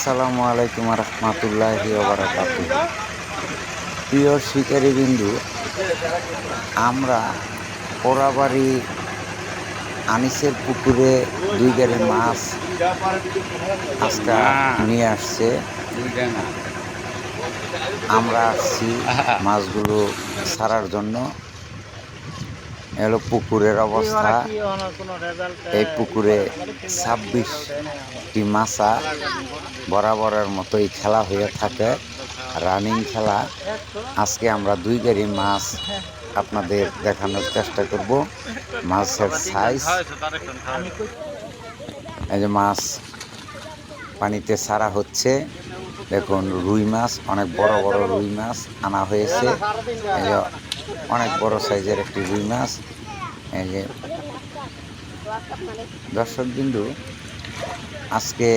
আসসালামু আলাইকুম রহমতুল্লাহি ওবরাকাত প্রিয় শিকারী বিন্দু আমরা পোড়াবাড়ি আনিসের পুকুরে দুই গাড়ি মাছ আজকে নিয়ে আসছে। আমরা আসছি মাছগুলো ছাড়ার জন্য। এলো পুকুরের অবস্থা। এই পুকুরে ছাব্বিশটি মাছা বরাবরের মতোই খেলা হয়ে থাকে রানিং খেলা। আজকে আমরা দুই গাড়ি মাছ আপনাদের দেখানোর চেষ্টা করব। মাছের সাইজ এই যে মাছ পানিতে ছাড়া হচ্ছে। দেখুন, রুই মাছ, অনেক বড় বড় রুই মাছ আনা হয়েছে। অনেক বড় সাইজের একটি রুই মাছ। এই যে দর্শক বিন্দু, আজকে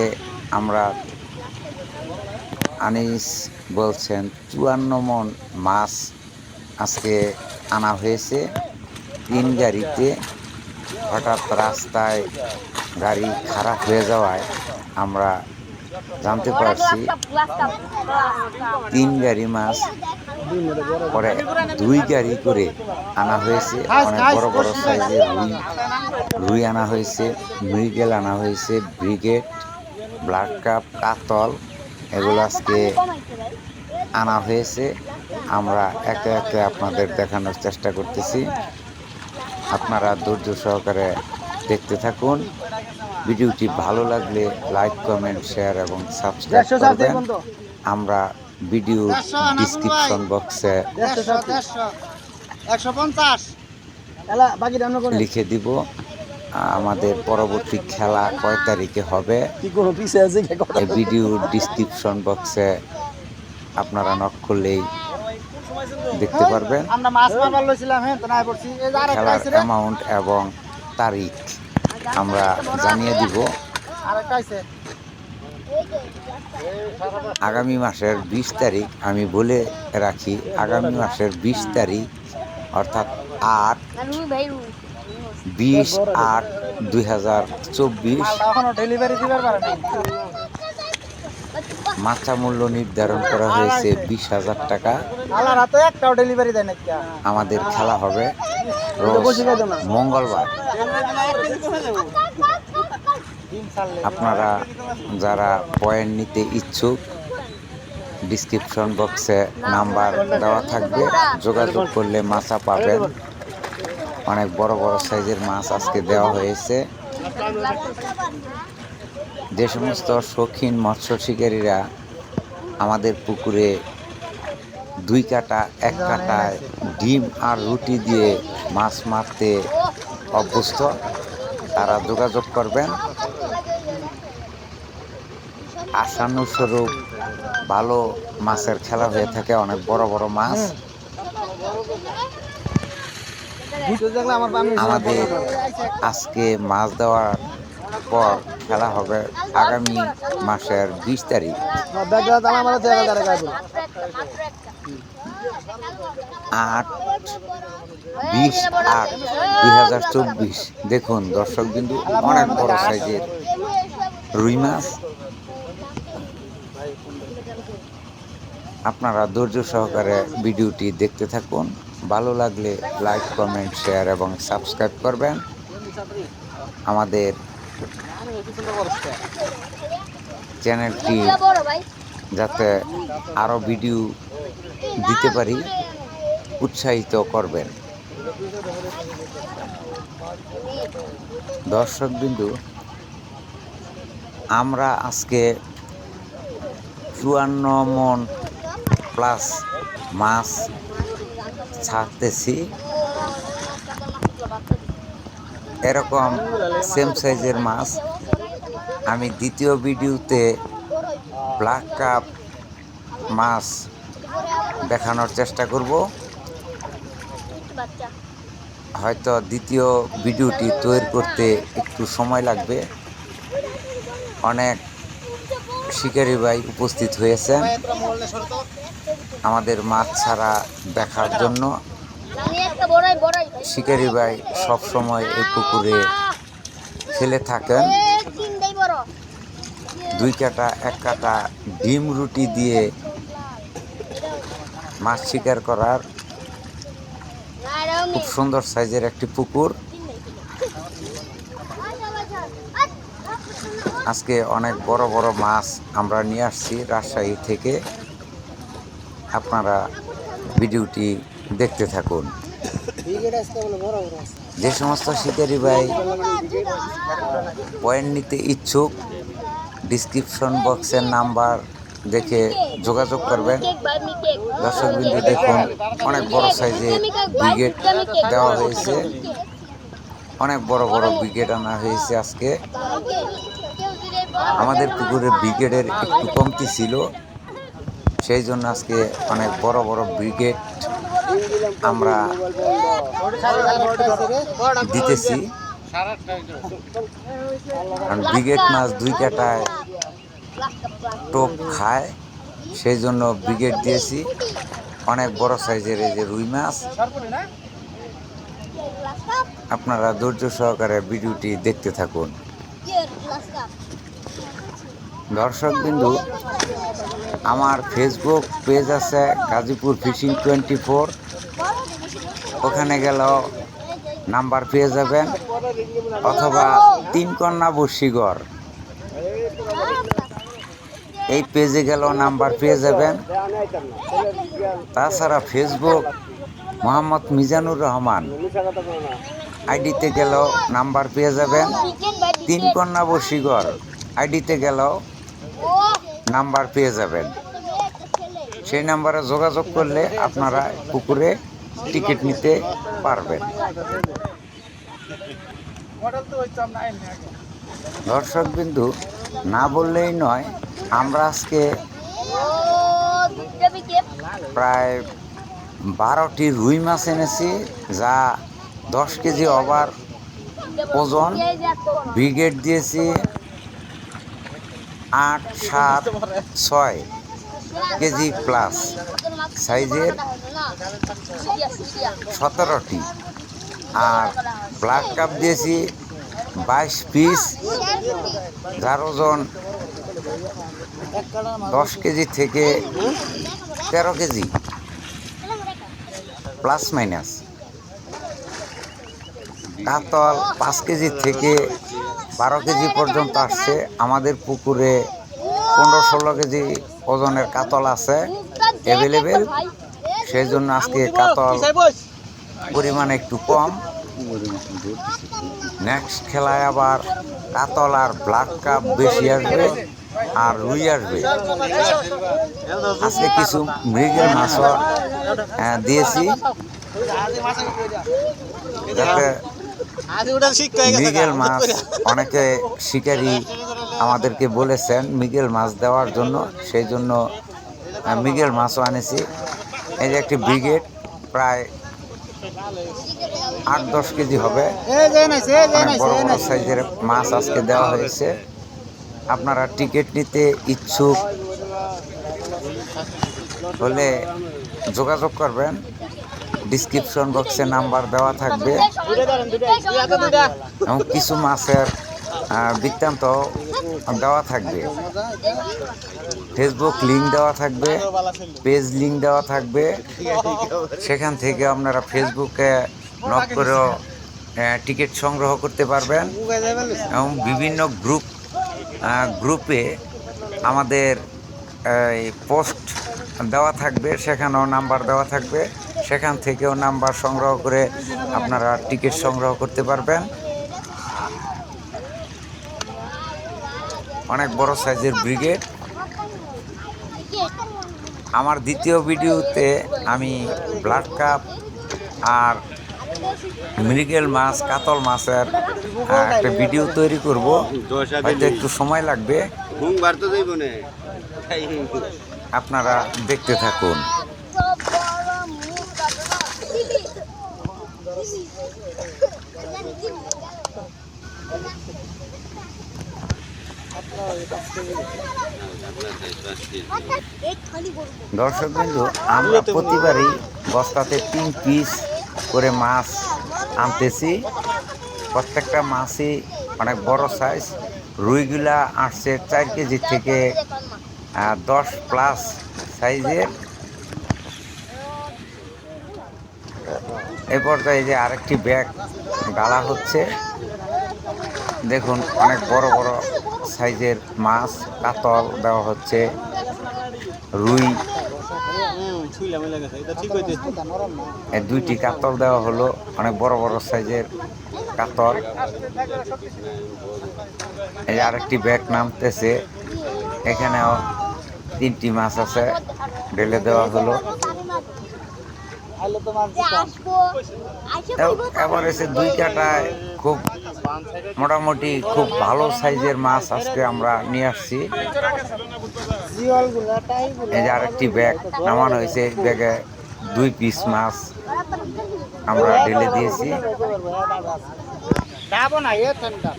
আমরা আনিস বলছেন, চুয়ান্ন মন মাছ আজকে আনা হয়েছে তিন গাড়িতে। হঠাৎ রাস্তায় গাড়ি খারাপ হয়ে যাওয়ায় আমরা জানতে পারছি, তিন গাড়ি মাছ, পরে দুই গাড়ি করে আনা হয়েছে, অনেক বড় বড় সাইজের রুই রুই আনা হয়েছে, মৃগেল আনা হয়েছে, ব্রিগেড ব্লাড কাপ, কাতল, এগুলো আজকে আনা হয়েছে। আমরা একে একে আপনাদের দেখানোর চেষ্টা করতেছি। আপনারা ধৈর্য সহকারে দেখতে থাকুন। ভিডিওটি ভালো লাগলে লাইক কমেন্ট শেয়ার এবং সাবস্ক্রাইব করবেন। আমরা ভিডিও ডিসক্রিপশন বক্সে লিখে দিব। আমাদের পরবর্তী খেলা কয় তারিখে হবে? এই ভিডিও ডিসক্রিপশন বক্সে আপনারা নক করলেই দেখতে পারবেন। আমরা মাছ মারবার লইছিলাম হ্যাঁ তো নাই পড়ছি। এই যে আরেকটা খেলার অ্যামাউন্ট এবং তারিখ। আমরা জানিয়ে দিব। আগামী মাসের বিশ তারিখ আমি বলে রাখি, আগামী মাসের বিশ তারিখ, অর্থাৎ আট বিশ আট দুই হাজার চব্বিশ। মাথা মূল্য নির্ধারণ করা হয়েছে বিশ হাজার টাকা। আমাদের খেলা হবে মঙ্গলবার। আপনারা যারা পয়েন্ট নিতে ইচ্ছুক ডিসক্রিপশন বক্সে নাম্বার দেওয়া থাকবে। যোগাযোগ করলে মাছা পাবেন। অনেক বড় বড় সাইজের মাছ আজকে দেওয়া হয়েছে। যে সমস্ত শৌখিন মৎস্য শিকারীরা আমাদের পুকুরে দুই কাটা এক কাটায় ডিম আর রুটি দিয়ে মাছ মারতে অভ্যস্ত তারা যোগাযোগ করবেন। আশানুস্বরূপ ভালো মাছের খেলা হয়ে থাকে অনেক বড় বড় মাছ। আমাদের আজকে মাছ দেওয়ার পর খেলা হবে আগামী মাসের বিশ তারিখ। আট বিশ আট দুই হাজার চব্বিশ। দেখুন দর্শক বিন্দু, অনেক বড় সাইজের রুই মাছ। আপনারা ধৈর্য সহকারে ভিডিওটি দেখতে থাকুন। ভালো লাগলে লাইক, কমেন্ট, শেয়ার এবং সাবস্ক্রাইব করবেন। আমাদের চ্যানেলটি যাতে আরও ভিডিও দিতে পারি, উৎসাহিত করবেন। দর্শক বিন্দু আমরা আজকে চুয়ান্ন মন প্লাস মাছ ছাড়তেছি। এরকম সেম সাইজের মাছ। আমি দ্বিতীয় ভিডিওতে ব্ল্যাক কাপ মাছ দেখানোর চেষ্টা করব। হয়তো দ্বিতীয় ভিডিওটি তৈরি করতে একটু সময় লাগবে। অনেক শিকারী ভাই উপস্থিত হয়েছেন। আমাদের মাছ ছাড়া দেখার জন্য শিকারী ভাই সবসময় এই পুকুরে খেলে থাকেন। দুই কাটা এক কাটা ডিম রুটি দিয়ে মাছ শিকার করার খুব সুন্দর সাইজের একটি পুকুর। আজকে অনেক বড় বড় মাছ আমরা নিয়ে আসছি রাজশাহী থেকে। আপনারা ভিডিওটি দেখতে থাকুন। যে সমস্ত শিকারী ভাই পয়েন্ট নিতে ইচ্ছুক ডিসক্রিপশন বক্সের নাম্বার দেখে যোগাযোগ করবেন। দর্শকবিন্দু দেখুন, অনেক বড় সাইজের ব্রিগেড দেওয়া হয়েছে। অনেক বড় বড় ব্রিগেড আনা হয়েছে আজকে। আমাদের পুকুরে ব্রিগেডের একটু কমতি ছিল, সেই জন্য আজকে অনেক বড় বড় ব্রিগেড আমরা দিতেছি। কারণ ব্রিগেড মাছ দুই কাটায়, টোপ খায়, সেই জন্য ব্রিগেড দিয়েছি। অনেক বড় সাইজের এই যে রুই মাছ। আপনারা ধৈর্য সহকারে ভিডিওটি দেখতে থাকুন। দর্শক বিন্দু, আমার ফেসবুক পেজ আছে গাজীপুর ফিশিং টোয়েন্টি ফোর ওখানে গেল নাম্বার পেয়ে যাবেন, অথবা তিন কন্যা বর্ষিগড়। এই পেজে গেলেও নাম্বার পেয়ে যাবেন। তাছাড়া ফেসবুক মোহাম্মদ মিজানুর রহমান আইডিতে গেলেও নাম্বার পেয়ে যাবেন। তিন কন্যা বর্ষিগড় আইডিতে গেলেও নাম্বার পেয়ে যাবেন। সেই নাম্বারে যোগাযোগ করলে আপনারা পুকুরে টিকিট নিতে পারবেন। দর্শক বিন্দু না বললেই নয়, আমরা আজকে প্রায় বারোটি রুই মাছ এনেছি, যা দশ কেজি ওভার ওজন। ব্রিগেড দিয়েছি আট, সাত, ছয়। কেজি প্লাস সাইজের সতেরোটি। আর ব্লাড কাপ দিয়েছি বাইশ পিস যার ওজন দশ কেজি থেকে তেরো কেজি প্লাস মাইনাস কাতল পাঁচ কেজি থেকে বারো কেজি পর্যন্ত আসছে। আমাদের পুকুরে পনেরো ষোলো কেজি ওজনের কাতল আছে অ্যাভেলেবেল সেই জন্য আজকে কাতল পরিমাণ একটু কম। নেক্সট খেলায় আবার কাতল আর ব্লাড কাপ বেশি আসবে আর রুই আসবে। আজকে কিছু মৃগেল মাছও দিয়েছি। যাতে মৃগেল মাছ অনেকে শিকারি আমাদেরকে বলেছেন মিগেল মাছ দেওয়ার জন্য সেই জন্য মিগেল মাছও আনেছি। এই যে একটি ব্রিগেড প্রায় আট দশ কেজি হবে। এই যে নাইছে এই যে অনেক নাইছে বড় বড় সাইজের মাছ আজকে দেওয়া হয়েছে। আপনারা টিকিট নিতে ইচ্ছুক হলে যোগাযোগ করবেন। ডিসক্রিপশন বক্সে নাম্বার দেওয়া থাকবে। এবং কিছু মাছের বৃত্তান্ত দেওয়া থাকবে। ফেসবুক লিঙ্ক দেওয়া থাকবে পেজ লিঙ্ক দেওয়া থাকবে। সেখান থেকে আপনারা ফেসবুকে নক করেও টিকিট সংগ্রহ করতে পারবেন এবং বিভিন্ন গ্রুপ গ্রুপে আমাদের পোস্ট দেওয়া থাকবে, সেখানেও নাম্বার দেওয়া থাকবে। সেখান থেকেও নাম্বার সংগ্রহ করে আপনারা টিকিট সংগ্রহ করতে পারবেন। অনেক বড় সাইজের ব্রিগেড। আমার দ্বিতীয় ভিডিওতে আমি ব্লাড কাপ আর মৃগেল মাছ কাতল মাছের একটা ভিডিও তৈরি করব। হয়তো একটু সময় লাগবে। আপনারা দেখতে থাকুন। দর্শক বিন্দু আমরা প্রতিবারই বস্তাতে তিন পিস করে মাছ আনতেছি। প্রত্যেকটা মাছই অনেক বড় সাইজ রুইগুলা আসছে চার কেজি থেকে দশ প্লাস সাইজের এই পর্যায়ে যে আরেকটি ব্যাগ গালা হচ্ছে। দেখুন, অনেক বড় বড় সাইজের মাছ, কাতল দেওয়া হচ্ছে। রুই। দুইটি কাতল দেওয়া হলো। অনেক বড় বড় সাইজের কাতল। এই আরেকটি ব্যাগ নামতেছে। এখানেও তিনটি মাছ আছে। ঢেলে দেওয়া হলো। এবার এসে দুই কাটায় খুব মোটামুটি খুব ভালো সাইজের মাছ আজকে আমরা নিয়ে আসছি। এই যে আরেকটি ব্যাগ নামানো হয়েছে ব্যাগে দুই পিস মাছ আমরা ঢেলে দিয়েছি। যাব না এ ঠান্ডা।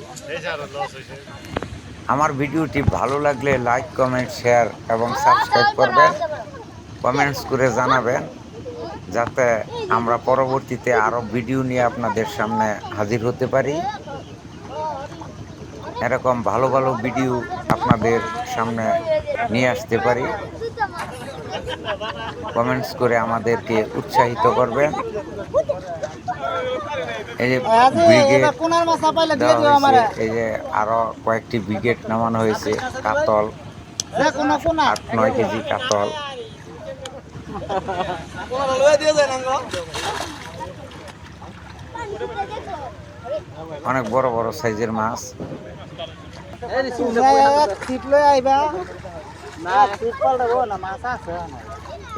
আমার ভিডিওটি ভালো লাগলে লাইক কমেন্ট শেয়ার এবং সাবস্ক্রাইব করবেন। কমেন্টস করে জানাবেন। যাতে আমরা পরবর্তীতে আরও ভিডিও নিয়ে আপনাদের সামনে হাজির হতে পারি। এরকম ভালো ভালো ভিডিও আপনাদের সামনে নিয়ে আসতে পারি। কমেন্টস করে আমাদেরকে উৎসাহিত করবেন। এই যে এই যে আরও কয়েকটি ব্রিগেড নামানো হয়েছে কাতল। আট নয় কেজি কাতল। অনেক বড় বড় সাইজের মাছ।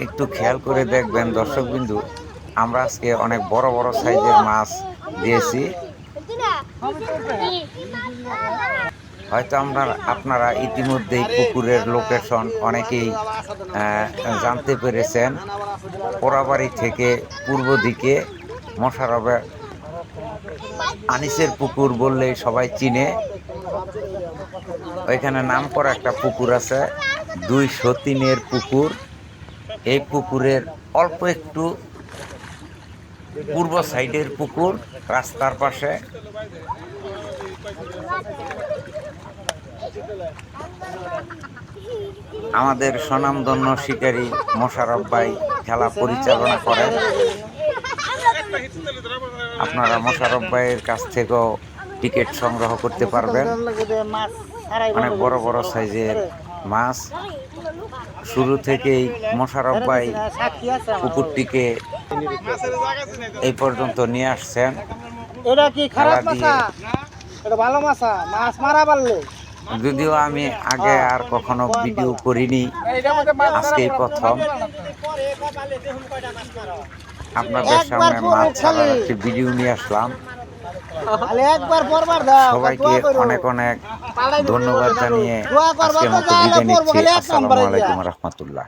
একটু খেয়াল করে দেখবেন দর্শক বিন্দু, আমরা আজকে অনেক বড় বড় সাইজের মাছ দিয়েছি। হয়তো আমরা, আপনারা ইতিমধ্যেই পুকুরের লোকেশন অনেকেই জানতে পেরেছেন। পোড়াবাড়ি থেকে পূর্ব দিকে মশারবে আনিসের পুকুর বললেই সবাই চিনে। ওইখানে নাম করা একটা পুকুর আছে দুই সতীনের পুকুর। এই পুকুরের অল্প একটু পূর্ব সাইডের পুকুর, রাস্তার পাশে। আমাদের স্বনামধন্য শিকারী মোশারফ ভাই খেলা পরিচালনা করেন। আপনারা মোশারফ ভাইয়ের কাছ থেকেও টিকিট সংগ্রহ করতে পারবেন। অনেক বড় বড় সাইজের মাছ। শুরু থেকেই মোশারফ ভাই পুকুরটিকে এই পর্যন্ত নিয়ে আসছেন। এটা কি খারাপ মাছা? এটা ভালো মাছা। মাছ মারা পারলে। যদিও আমি আগে আর কখনো ভিডিও করিনি আজকেই প্রথম। আপনাদের সামনে মাছ ছাড়ার একটি ভিডিও নিয়ে আসলাম। সবাইকে অনেক অনেক ধন্যবাদ জানিয়ে দোয়া করবা আজকের মতো বিদায় নিচ্ছি। আসসালামু আলাইকুম রহমতুল্লাহ।